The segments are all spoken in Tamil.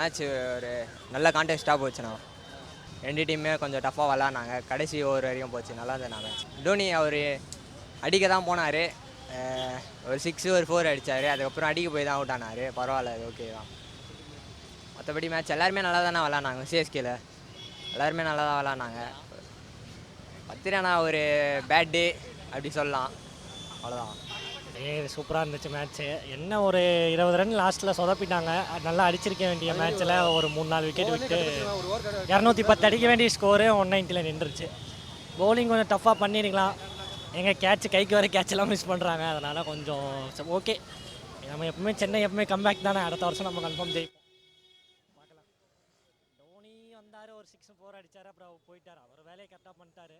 மேட்ச் ஒரு நல்ல கான்டெஸ்ட்டாக போச்சுண்ணா ரெண்டு டீமுமே கொஞ்சம் டஃப்பாக விளாட்னாங்க கடைசி ஓவர் வரைக்கும் போச்சு. நல்லா இருந்தது மேட்ச் தோனி அவர் அடிக்க தான் போனார். ஒரு சிக்ஸ் ஒரு ஃபோர் அடித்தார் அதுக்கப்புறம் அடிக்க போய் தான் அவுட் ஆனார். பரவாயில்ல அது ஓகே தான். மற்றபடி மேட்ச் எல்லாருமே நல்லா தானே விளாட்னாங்க சிஎஸ்கேல எல்லாருமே நல்லா தான் விளாட்னாங்க பத்திரனா ஒரு பேட் டே அப்படி சொல்லலாம். அவ்வளோதான் சூப்பராக இருந்துச்சு மேட்ச்சு என்ன ஒரு இருபது ரன் லாஸ்ட்டில் சொதப்பிட்டாங்க. நல்லா அடிச்சிருக்க வேண்டிய மேட்ச்சில் ஒரு மூணு நாலு விக்கெட் விட்டு இரநூத்தி பத்து அடிக்க வேண்டிய ஸ்கோரு ஒன் நைன்ட்டியில் நின்றுச்சு பவுலிங் கொஞ்சம் டஃப்பாக பண்ணியிருக்கலாம் எங்கள் கேட்ச் கைக்கு வர கேட்செல்லாம் மிஸ் பண்ணுறாங்க அதனால் கொஞ்சம் ஓகே நம்ம எப்பவுமே சென்னை எப்பவுமே கம்பேக் தானே. அடுத்த வருஷம் நம்ம கன்ஃபார்ம் ஜெயிப்போம். பார்க்கலாம். தோனி வந்தார் ஒரு சிக்ஸ் ஃபோர் அடிச்சார் அப்புறம் போயிட்டார். அவர் வேலையை கரெக்டாக பண்ணிட்டாரு.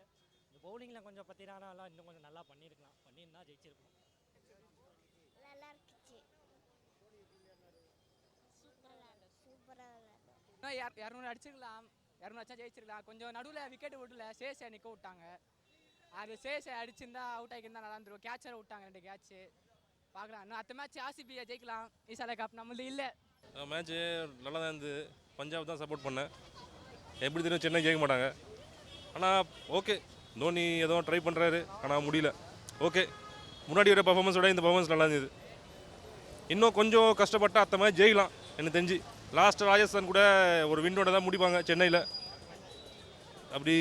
இந்த பவுலிங்கில் கொஞ்சம் பத்திரானாலாம் இன்னும் கொஞ்சம் நல்லா பண்ணியிருக்கலாம் பண்ணியிருந்தா ஜெயிச்சிருக்கோம் நல்லா இருந்துச்சு சூப்பராக சூப்பராக இன்னும் இரநூறு அடிச்சிருக்கலாம் இரநூறு அடிச்சா ஜெயிச்சிருக்கலாம். கொஞ்சம் நடுவில் விக்கெட் விடல சேஷை நிற்க விட்டாங்க அது சேஷை அடிச்சிருந்தா அவுட் ஆகியிருந்தா நல்லா இருந்துருக்கும். கேட்சரை விட்டாங்க ரெண்டு கேட்ச்சு பார்க்கலாம். இன்னும் அடுத்த மேட்ச் ஆர்சிபியை ஜெயிக்கலாம். ஈசால கப் நம்மளது இல்லை. மேட்ச்சு நல்லா தான் இருந்தது. பஞ்சாப் தான் சப்போர்ட் பண்ணேன். எப்படி தெரியும் சென்னை ஜெயிக்க மாட்டாங்க. ஆனால் ஓகே தோனி ஏதோ ட்ரை பண்ணுறாரு ஆனால் முடியல. ஓகே முன்னாடி வர பர்ஃபார்மன்ஸோட இந்த பர்ஃபார்மன்ஸ் நல்லா இருந்தது. இன்னும் கொஞ்சம் கஷ்டப்பட்டு அத்த மாதிரி ஜெயிக்கலாம். எனக்கு தெரிஞ்சு. லாஸ்ட் ராஜஸ்தான் கூட ஒரு வின்னோட தான் முடிப்பாங்க சென்னையில். அப்படி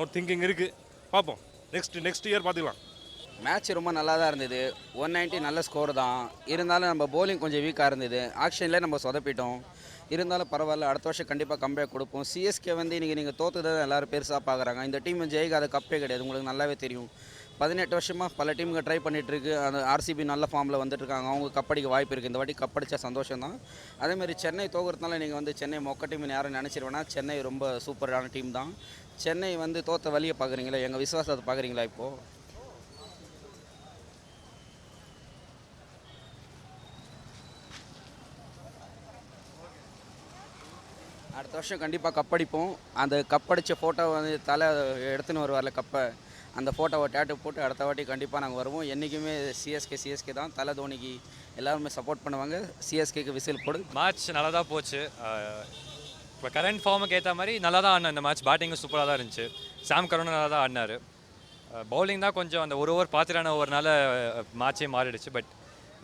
ஒரு திங்கிங் இருக்குது பார்ப்போம். நெக்ஸ்ட் நெக்ஸ்ட் இயர் பார்த்துக்கலாம். மேட்ச் ரொம்ப நல்லா தான் இருந்தது. ஒன் நைன்ட்டி நல்ல ஸ்கோர் தான். இருந்தாலும் நம்ம போலிங் கொஞ்சம் வீக்காக இருந்தது. ஆக்ஷன்லேயே நம்ம சொதப்பிட்டோம். இருந்தாலும் பரவாயில்ல அடுத்த வருஷம் கண்டிப்பாக கம்பேக் கொடுப்போம். சிஎஸ்கே வந்து இன்றைக்கி நீங்கள் தோத்துதை எல்லோரும் பெருசாக பார்க்குறாங்க இந்த டீம் ஜெயிக்காத கப்பே கிடையாது. உங்களுக்கு நல்லாவே தெரியும். பதினெட்டு வருஷமாக பல டீமுங்க ட்ரை பண்ணிகிட்ருக்கு அந்த ஆர்சிபி நல்ல ஃபார்மில் வந்துட்டுருக்காங்க. அவங்க கப்படிக்க வாய்ப்பு இருக்குது இந்த வாட்டி கப்படிச்சா சந்தோஷம் தான் அதேமாதிரி சென்னை தோக்குறதுனால நீங்கள் வந்து சென்னை மொக்க டீம்னு யாரும் நினச்சிருவேன்னா சென்னை ரொம்ப சூப்பரான டீம் தான். சென்னை வந்து தோற்ற வழியை பார்க்குறீங்களா எங்கள் விசுவாசத்தை பார்க்குறீங்களா இப்போது அடுத்த வருஷம் கண்டிப்பாக கப்படிப்போம். அந்த கப்படித்த ஃபோட்டோ வந்து தலை எடுத்துன்னு வருவார்ல கப்பை. அந்த ஃபோட்டோவை டேட்டு போட்டு அடுத்த வாட்டி கண்டிப்பாக நாங்கள் வருவோம். என்றைக்குமே சிஎஸ்கே சிஎஸ்கே தான். தலை தோனிக்கு எல்லாருமே சப்போர்ட் பண்ணுவாங்க. சிஎஸ்கேக்கு விசில் போடு. மேட்ச் நல்லா தான் போச்சு இப்போ கரண்ட் ஃபார்முக்கு ஏற்ற மாதிரி நல்லா தான் ஆடின இந்த மேட்ச் பேட்டிங்கும் சூப்பராக தான் இருந்துச்சு. சாம் கரோனும் நல்லா தான் ஆடினார் பவுலிங் தான் கொஞ்சம் அந்த ஒரு ஓவர் பாத்திரான ஓவர்னால மேட்சே மாறிடுச்சு. பட்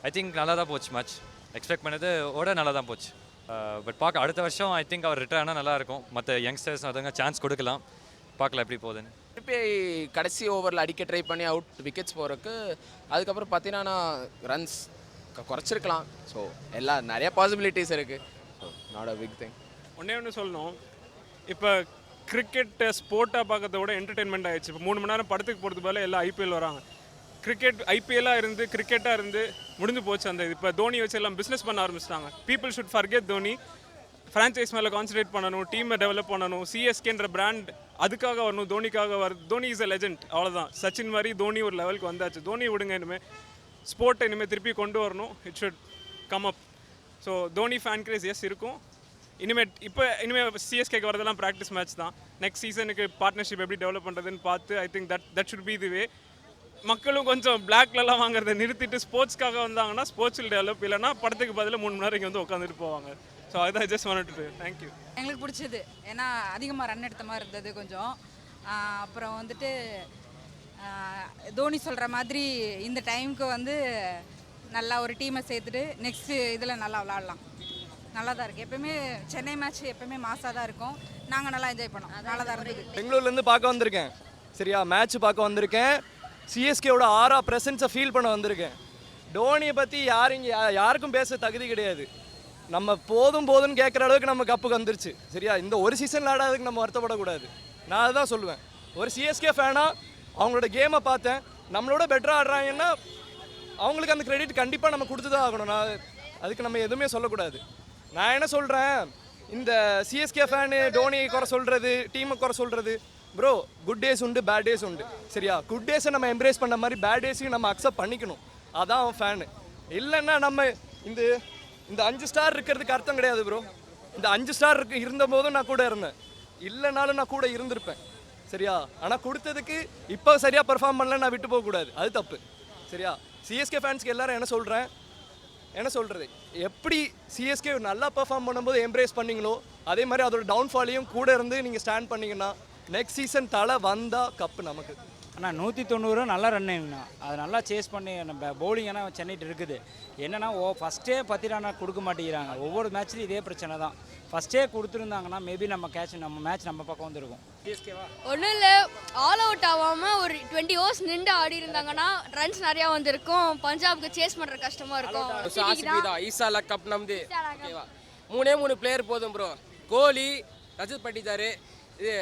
ஐ திங்க் நல்லா தான் போச்சு மேட்ச் எக்ஸ்பெக்ட் பண்ணது ஓட நல்லா தான் போச்சு பட் பார்க்க அடுத்த வருஷம் ஐ திங்க் அவர் ரிட்டர்ன் ஆனால் நல்லாயிருக்கும் மற்ற யங்ஸ்டர்ஸ் அதுங்க சான்ஸ் கொடுக்கலாம். பார்க்கலாம் எப்படி போகுதுன்னு. திருப்பி கடைசி ஓவரில் அடிக்க ட்ரை பண்ணி அவுட் விக்கெட்ஸ் போகிறதுக்கு அதுக்கப்புறம் பார்த்தீங்கன்னா ரன்ஸ் குறைச்சிருக்கலாம். ஸோ எல்லா நிறைய பாசிபிலிட்டிஸ் இருக்குது so not a big thing ஒன்றே ஒன்று சொல்லணும். இப்போ கிரிக்கெட்டை ஸ்போர்ட்டாக பார்க்கறத விட என்டர்டெயின்மெண்ட் ஆயிடுச்சு. இப்போ மூணு மணி நேரம் படத்துக்கு போகிறது போல எல்லாம் ஐபிஎல் வராங்க. கிரிக்கெட் ஐபிஎல்லாக இருந்து கிரிக்கெட்டாக இருந்து முடிஞ்சு போச்சு அந்த இப்போ தோனி வச்சு எல்லாம் பிஸ்னஸ் பண்ண ஆரம்பிச்சிட்டாங்க. People should forget Dhoni. Franchise மேலே கான்சன்ட்ரேட் பண்ணணும் டீமை டெவலப் பண்ணணும். சிஎஸ்கேன்ற பிராண்ட் அதுக்காக வரணும் தோனிக்காக வர தோனி இஸ் அ லெஜெண்ட் அவ்வளோதான் சச்சின் மாதிரி தோனி ஒரு லெவலுக்கு வந்தாச்சு. தோனி விடுங்க இனிமேல் ஸ்போர்ட்டை இனிமேல் திருப்பி கொண்டு வரணும். It should come up so Dhoni fan craze S இருக்கும். இனிமேல் இப்போ இனிமேல் சிஎஸ்கேக்கு வரதெல்லாம் ப்ராக்டிஸ் மேட்ச் தான். நெக்ஸ்ட் சீசனுக்கு பார்ட்னர்ஷிப் எப்படி டெவலப் பண்ணுறதுன்னு பார்த்து I think that that should be the way மக்களும் கொஞ்சம் பிளாக்லலாம் வாங்குறதை நிறுத்திட்டு ஸ்போர்ட்ஸ்க்காக வந்தாங்கன்னா ஸ்போர்ட்ஸில் டெவலப் இல்லைன்னா படத்துக்கு பதிலாக மூணு மணி நேரம் இங்கே வந்து உட்காந்துட்டு போவாங்க. ஸோ அதுதான் ஜஸ்ட் வாண்ட் தேங்க்யூ எங்களுக்கு பிடிச்சது. ஏன்னா அதிகமாக ரன் எடுத்த மாதிரி இருந்தது கொஞ்சம். அப்புறம் வந்துட்டு தோனி சொல்கிற மாதிரி இந்த டைமுக்கு வந்து நல்லா ஒரு டீமை சேர்த்துட்டு நெக்ஸ்ட்டு இதில் நல்லா விளாட்லாம். நல்லா தான் இருக்குது எப்பவுமே சென்னை மேட்ச் எப்பவுமே மாசாக தான் இருக்கும். நாங்கள் நல்லா என்ஜாய் பண்ணோம். நல்லா தான் இருந்தது. பெங்களூர்லேருந்து பார்க்க வந்திருக்கேன். சரியா? மேட்ச் பார்க்க வந்திருக்கேன். சிஎஸ்கேவோட ஆறா ப்ரெசன்ஸை ஃபீல் பண்ண வந்திருக்கேன். டோனியை பற்றி யாரும் யாருக்கும் பேச தகுதி கிடையாது. நம்ம போதும் போதும்னு கேட்குற அளவுக்கு நம்ம கப்புக்கு வந்துருச்சு சரியா? இந்த ஒரு சீசன் ஆடாததுக்கு நம்ம வருத்தப்படக்கூடாது. நான் அதுதான் சொல்லுவேன். ஒரு சிஎஸ்கே ஃபேனாக அவங்களோட கேமை பார்த்தேன். நம்மளோட பெட்டராக ஆடுறாங்கன்னா அவங்களுக்கு அந்த கிரெடிட் கண்டிப்பாக நம்ம கொடுத்து தான் ஆகணும். நான் அதுக்கு நம்ம எதுவுமே சொல்லக்கூடாது. நான் என்ன சொல்கிறேன் இந்த சிஎஸ்கே ஃபேனு டோனி குறை சொல்கிறது டீமை குறை சொல்கிறது ப்ரோ குட் டேஸ் உண்டு பேட் டேஸ் உண்டு. சரியா? குட் டேஸை நம்ம எம்ப்ரேஸ் பண்ண மாதிரி பேட் டேஸையும் நம்ம அக்செப்ட் பண்ணிக்கணும். அதான் அவன் ஃபேனு இல்லைன்னா நம்ம இந்த இந்த அஞ்சு ஸ்டார் இருக்கிறதுக்கு அர்த்தம் கிடையாது ப்ரோ இந்த அஞ்சு ஸ்டார் இருக்கு இருந்த போதும் நான் கூட இருந்தேன். இல்லைனாலும் நான் கூட இருந்திருப்பேன். சரியா? ஆனால் கொடுத்ததுக்கு இப்போ சரியாக பெர்ஃபார்ம் பண்ணல நான் விட்டு போகக்கூடாது அது தப்பு. சரியா? சிஎஸ்கே ஃபேன்ஸ்க்கு எல்லாரும் என்ன சொல்கிறேன் என்ன சொல்கிறது எப்படி சிஎஸ்கே நல்லா பெர்ஃபார்ம் பண்ணும்போது எம்ப்ரேஸ் பண்ணிங்களோ அதே மாதிரி அதோட டவுன்ஃபாலையும் கூட இருந்து நீங்கள் ஸ்டாண்ட் பண்ணிங்கன்னா நெக்ஸ்ட் சீசன் தலை வந்தால் கப்பு நமக்கு. ஆனால் நூற்றி தொண்ணூறு நல்லா ரன் ஆகுங்கண்ணா அது நல்லா சேஸ் பண்ணி நம்ம பவுலிங் ஆனால் சென்னைட்டு இருக்குது. என்னன்னா ஓ ஃபஸ்ட்டே பத்திரானா கொடுக்க மாட்டேங்கிறாங்க. ஒவ்வொரு மேட்ச்லையும் இதே பிரச்சனை தான். ஃபஸ்ட்டே கொடுத்துருந்தாங்கன்னா மேபி நம்ம கேட்ச் நம்ம மேட்ச் நம்ம பக்கம் வந்திருக்கும். ஒன்றும் இல்லை. ஆல் அவுட் ஆகாமல் ஒரு டுவெண்ட்டி ஓவர்ஸ் நின்று ஆடி இருந்தாங்கன்னா ரன்ஸ் நிறையா வந்திருக்கும். பஞ்சாப்க்கு சேஸ் பண்ணுற கஷ்டமாக இருக்கும். ஈசாலா கப் நம்பி. ஓகேவா மூணே மூணு பிளேயர் போதும் ப்ரோ கோலி ரஜத் பட்டிதாரு இது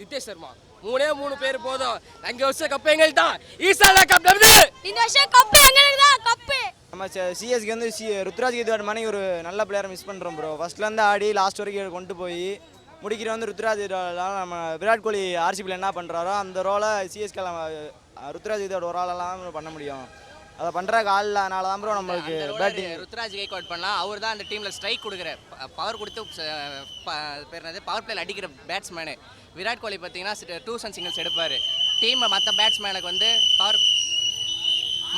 நிதேஷ் சர்மா. மூணே மூணு பேர் போதும். அஞ்சு வருஷம் கப் எங்களுக்கு தான் ஈசாலா கப் நம்பி இந்த வருஷம் கப்பு எங்களுக்கு தான் கப்பு. நம்ம சிஎஸ்கே வந்து சி ருத்ராஜ் கேத்வாட் மாதிரி ஒரு நல்ல பிளேயரை மிஸ் பண்ணுறோம் ப்ரோ ஃபஸ்ட்லேருந்து ஆடி லாஸ்ட் வரைக்கும் கொண்டு போய் முடிக்கிற வந்து ருத்ராஜ் நம்ம விராட் கோலி ஆர்சிபியில் என்ன பண்ணுறாரோ அந்த ரோலை சிஎஸ்கே ருத்ராஜ் கேத்வாட் ஒரு ஆளெல்லாம் பண்ண முடியும். அதை பண்ணுறக்கு ஆள் இல்லாதனால தான் ப்ரோ நம்மளுக்கு பேட்டிங் ருத்ராஜ் கைக்வாட் பண்ணலாம் அவர் தான் அந்த டீமில் ஸ்ட்ரைக் கொடுக்குற. பவர் கொடுத்து பேர் என்னது? பவர் பிளேல அடிக்கிற பேட்ஸ்மேனு விராட் கோலி பார்த்தீங்கன்னா டூஸ் அண்ட் சிங்கிள்ஸ் எடுப்பார். டீமை மற்ற பேட்ஸ்மேனுக்கு வந்து பவர்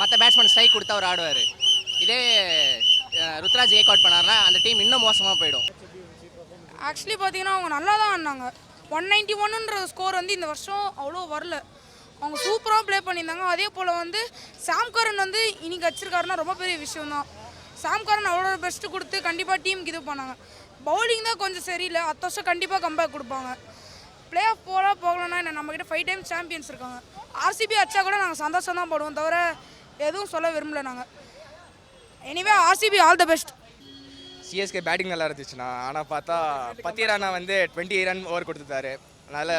மற்ற பேட்ஸ்மேன் ஸ்ட்ரைக் கொடுத்து அவர் ஆடுவார். இதே ருத்ராஜ் கைக்வாட் பண்ணாருன்னா அந்த டீம் இன்னும் மோசமாக போயிடும். ஆக்சுவலி பார்த்தீங்கன்னா அவங்க நல்லா தான் ஆடினாங்க. ஒன் நைன்டி ஒன்னுன்ற ஸ்கோர் வந்து இந்த வருஷம் அவ்வளோ வரல. அவங்க சூப்பராக ப்ளே பண்ணியிருந்தாங்க. அதே போல் வந்து சாம்காரன் வந்து இன்னைக்கு வச்சிருக்காருன்னா ரொம்ப பெரிய விஷயம் தான் சாம்காரன் அவ்வளோ பெஸ்ட்டு கொடுத்து கண்டிப்பாக டீமுக்கு இது பண்ணாங்க. பவுலிங் தான் கொஞ்சம் சரியில்லை. அத்த வருஷம் கண்டிப்பாக கம்பேக் கொடுப்பாங்க. ப்ளே ஆஃப் போகலாம் போகலன்னா என்ன? நம்மக்கிட்ட ஃபைவ் டைம் சாம்பியன்ஸ் இருக்காங்க. ஆர்சிபி அடிச்சா கூட நாங்கள் சந்தோஷம் தான் போடுவோம் தவிர எதுவும் சொல்ல விரும்பல நாங்கள் anyway RCB all the best CSK batting நல்லா இருந்துச்சுண்ணா. ஆனால் பார்த்தா பத்திரானா வந்து டுவெண்ட்டி ரன் ஓவர் கொடுத்துட்டாரு. அதனால்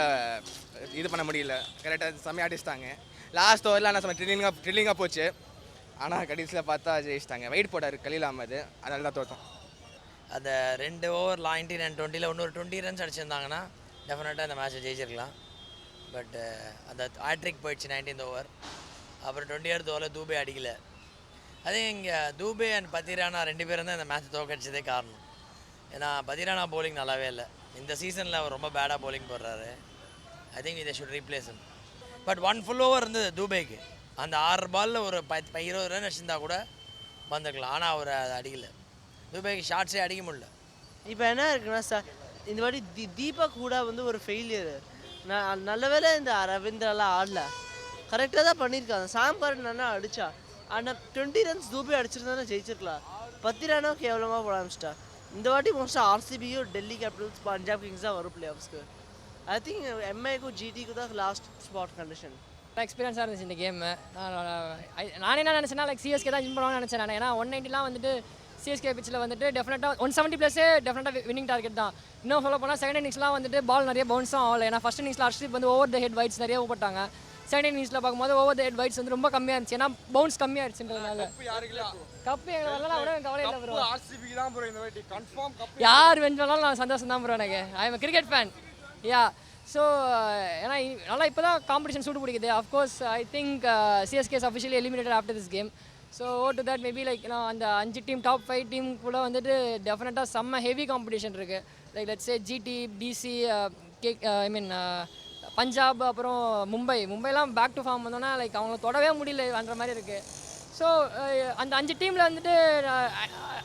இது பண்ண முடியல. கரெக்டாக செம்மையாக அடிச்சிட்டாங்க. லாஸ்ட் ஓவரில் ஆனால் செம்ம ட்ரில்லிங்காக ட்ரில்லிங்காக போச்சு. ஆனால் கடைசியில் பார்த்தா ஜெயிச்சிட்டாங்க. வெயிட் போட்டார் கலீல் அது அதனால தான் தோற்றோம் அந்த ரெண்டு ஓவர் நைன்டீன் அண்ட் டுவெண்ட்டியில் இன்னொரு டுவெண்ட்டி ரன்ஸ் அடிச்சிருந்தாங்கன்னா டெஃபினட்டாக இந்த மேட்ச்சை ஜெயிச்சிருக்கலாம். பட் அந்த ஆட்ரிக் போயிடுச்சு நைன்டீன்த் ஓவர் அப்புறம் டுவெண்ட்டி எய்த் ஓவரில் தூபே அடிக்கல. அதே இங்கே தூபே அண்ட் பத்திரானா ரெண்டு பேரும் தான் இந்த மேட்ச் தோக்கடிச்சதே காரணம். ஏன்னா பத்திரானா போலிங் நல்லாவே இல்லை. இந்த சீசனில் அவர் ரொம்ப பேடாக போலிங் போடுறாரு. ஐ திங்க் இதை should replace but one full over இருந்தது தூபேக்கு. அந்த ஆறு பாலில் ஒரு பத்து ப- இருபது ரன் அடிச்சிருந்தா கூட வந்துருக்கலாம் ஆனால் அவர் அதை அடிக்கல. தூபேக்கு ஷார்ட்ஸே அடிக்க முடியல. இப்போ என்ன இருக்குன்னா சார் இந்த வாட்டி தி தீபக் கூட வந்து ஒரு ஃபெயிலியர் நான் நல்ல வேளை இந்த ரவீந்திராலாம் ஆடல. கரெக்டாக தான் பண்ணியிருக்காங்க. சாம்பார் என்னென்னா நல்லா ஆனால் டுவெண்ட்டி ரன்ஸ் தூபி அடிச்சிருந்தா ஜெயிச்சிருக்கலாம் பத்து ரனோ கேவலமாக போட ஆரம்பிச்சிட்டா. இந்த வாட்டி மோஸ்ட்டாக ஆர்சிபியும் டெல்லி கேபிட்டல்ஸ் பஞ்சாப் கிங்ஸ் தான் வரும் பிளே ஆஃப்ஸ்க்கு ஐ திங்க் எம்ஐக்கும் ஜிடிக்கு தான் லாஸ்ட் ஸ்பாட் கண்டிஷன் எக்ஸ்பீரியன்ஸாக இருந்துச்சு இந்த கேம் நானே என்ன நினச்சேன்னா லைக் சிஎஸ்கே தான் வின் பண்ணுவாங்கன்னு நினச்சேன் நான். ஏன்னா ஒன் நைன்ட்டிலாம் வந்துட்டு சிஎஸ்கே பிச்சில் வந்துட்டு டெஃபினட்டாக ஒன் செவன்ட்டி ப்ளஸே டெஃபினட்டாக வின்னிங் டார்கெட் தான். இன்னும் சொல்ல போனால் செகண்ட் இன்னிங்ஸ்லாம் வந்துட்டு பால் நிறைய பவுன்ஸும் ஆகல. ஏன்னா ஃபஸ்ட் இன்னிங்ஸில் ஹர்ஷிப் வந்து ஓவர் த ஹெட் வைட்ஸ் நிறைய போட்டாங்க. செகண்ட் இன்னிங்ஸில் பார்க்கும்போது ஓவர் த ஹெட் வைட்ஸ் வந்து ரொம்ப கம்மியாக இருந்துச்சு. ஏன்னா பவுன்ஸ் கம்மியாக இருந்துச்சுன்றதுனால. கப்பு எங்களுக்கு அவ்வளோ கவலை இல்லை ப்ரோ ஆர்சிபி தான் ப்ரோ இந்த வாட்டி. கன்ஃபார்ம் கப் யார் பண்ணாலும் நான் சந்தோஷம் தான் ப்ரோ எனக்கு I am cricket fan yeah so ஏன்னா இ- நல்லா இப்போ தான் காம்படிஷன் சூடு பிடிக்குது. Of course I think CSK's officially eliminated after this game so oh to that maybe like நான் அந்த அஞ்சு டீம் டாப் ஃபைவ் டீம் கூட வந்துட்டு டெஃபினட்டாக செம்ம ஹெவி காம்படிஷன் இருக்குது like let's say GT DC K I mean Punjab அப்புறம் மும்பை மும்பைலாம் பேக் டு ஃபார்ம் வந்தோன்னா லைக் அவங்கள தொடவே முடியலன்ற மாதிரி இருக்குது ஸோ uh, அந்த அஞ்சு டீமில் வந்துட்டு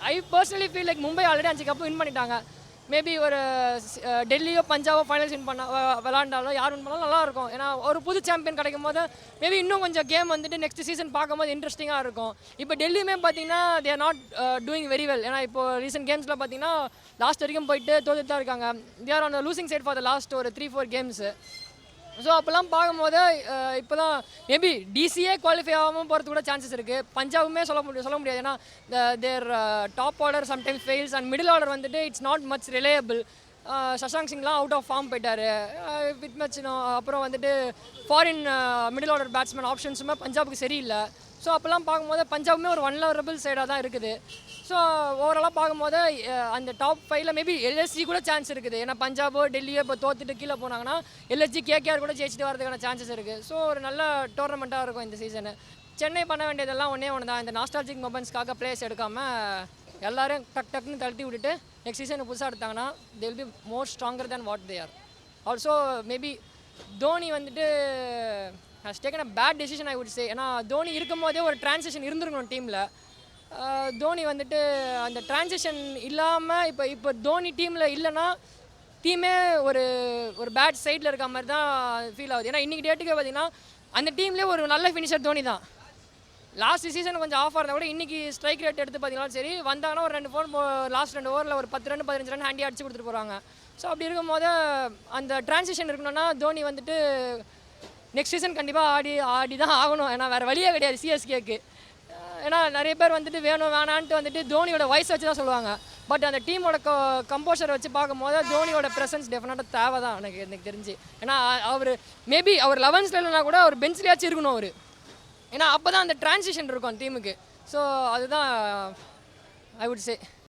I personally feel like Mumbai already அஞ்சு கப்பு வின் பண்ணிட்டாங்க. மேபி ஒரு uh, டெல்லியோ பஞ்சாபோ ஃபைனல்ஸ் வின் பண்ண விளாண்டாலும் யார் வின் பண்ணாலும் நல்லா இருக்கும். ஏன்னா ஒரு புது சாம்பியன் கிடைக்கும் போது மேபி இன்னும் கொஞ்சம் கேம் வந்துட்டு நெக்ஸ்ட் சீசன் பார்க்கும்போது இன்ட்ரெஸ்டிங்காக இருக்கும். இப்போ டெல்லியுமே பார்த்தீங்கன்னா they're not doing very well ஏன்னா இப்போ ரீசெண்ட் கேம்ஸில் பார்த்தீங்கன்னா லாஸ்ட் வரைக்கும் போயிட்டு தோத்துட்டு தான் இருக்காங்க they're on losing side for the last ஒரு த்ரீ ஃபோர் கேம்ஸு ஸோ அப்போல்லாம் பார்க்கும்போது இப்போ தான் மேபி டிசியே குவாலிஃபை ஆகாமல் போகிறது கூட சான்சஸ் இருக்குது பஞ்சாபுமே சொல்ல முடியும் சொல்ல முடியாது. ஏன்னா their top order sometimes fails and middle order வந்துட்டு it's not much reliable Shashank சிங்லாம் out of form போயிட்டார். வித் மச் அப்புறம் வந்துட்டு ஃபாரின் மிடில் ஆர்டர் பேட்ஸ்மேன் ஆப்ஷன்ஸுமே பஞ்சாபுக்கு சரியில்லை. ஸோ அப்போல்லாம் பார்க்கும்போது பஞ்சாபுமே ஒரு ஒன் லவரபிள் சைடாக தான் இருக்குது. ஸோ ஓவராலாக பார்க்கும்போது அந்த டாப் ஃபைவ்ல மேபி எல்எஸ்ஜி கூட சான்ஸ் இருக்குது. ஏன்னா பஞ்சாபோ டெல்லியோ இப்போ தோத்துட்டு கீழே போனாங்கன்னா எல்எஸ்ஜி கேகேஆர் கூட ஜெயிச்சுட்டு வரதுக்கான சான்சஸ் இருக்குது ஸோ ஒரு நல்ல டோர்னமெண்ட்டாக இருக்கும் இந்த சீசனு சென்னை பண்ண வேண்டியதெல்லாம் ஒன்றே ஒன்று தான் இந்த நாஸ்டாலஜிக் மொபைல்ஸ்க்காக பிளேஸ் எடுக்காமல் எல்லாரும் டக் டக்குன்னு தள்ளி விட்டுட்டு நெக்ஸ்ட் சீசன் புதுசாக எடுத்தாங்கன்னா they will be more stronger than what they are also maybe Dhoni வந்துட்டு has taken a bad decision I would say ஏன்னா தோனி இருக்கும் போதே ஒரு டிரான்சிஷன் இருந்திருக்கணும் டீமில் தோனி வந்துட்டு அந்த டிரான்சிஷன் இல்லாமல் இப்போ இப்போ தோனி டீமில் இல்லைன்னா டீமே ஒரு ஒரு பேட் சைடில் இருக்க மாதிரி தான் ஃபீல் ஆகுது. ஏன்னா இன்றைக்கி டேட்டுக்கு பார்த்தீங்கன்னா அந்த டீம்லேயே ஒரு நல்ல ஃபினிஷர் தோனி தான். லாஸ்ட் சீசன் கொஞ்சம் ஆஃப் இருந்தால் கூட இன்றைக்கி ஸ்ட்ரைக் ரேட் எடுத்து பார்த்தீங்கன்னா சரி வந்தாங்கன்னா ஒரு ரெண்டு ஃபோர் லாஸ்ட் ரெண்டு ஓவரில் ஒரு பத்து ரன் பதினஞ்சு ரன் ஹேண்டி அடிச்சு கொடுத்துட்டு போகிறாங்க ஸோ அப்படி இருக்கும்போது அந்த டிரான்சிஷன் இருக்கணும்னா தோனி வந்துட்டு நெக்ஸ்ட் சீசன் கண்டிப்பாக ஆடி ஆடி தான் ஆகணும். ஏன்னா வேறு வழியே கிடையாது சிஎஸ்கேக்கு ஏன்னா நிறைய பேர் வந்துட்டு வேணும் வேணான்ட்டு வந்துட்டு தோனியோட வயசு வச்சு தான் சொல்லுவாங்க. பட் அந்த டீமோட க கம்போஷரை வச்சு பார்க்கும்போது தோனியோட ப்ரெசன்ஸ் டெஃபினட்டாக தேவை தான் எனக்கு எனக்கு தெரிஞ்சு. ஏன்னா அவர் மேபி அவர் லெவன்ஸில் இல்லைனா கூட அவர் பெஞ்ச்லேயாச்சும் இருக்கணும் அவர். ஏன்னா அப்போ தான் அந்த டிரான்சிஷன் இருக்கும் டீமுக்கு ஸோ அதுதான் ஐ வுட் சே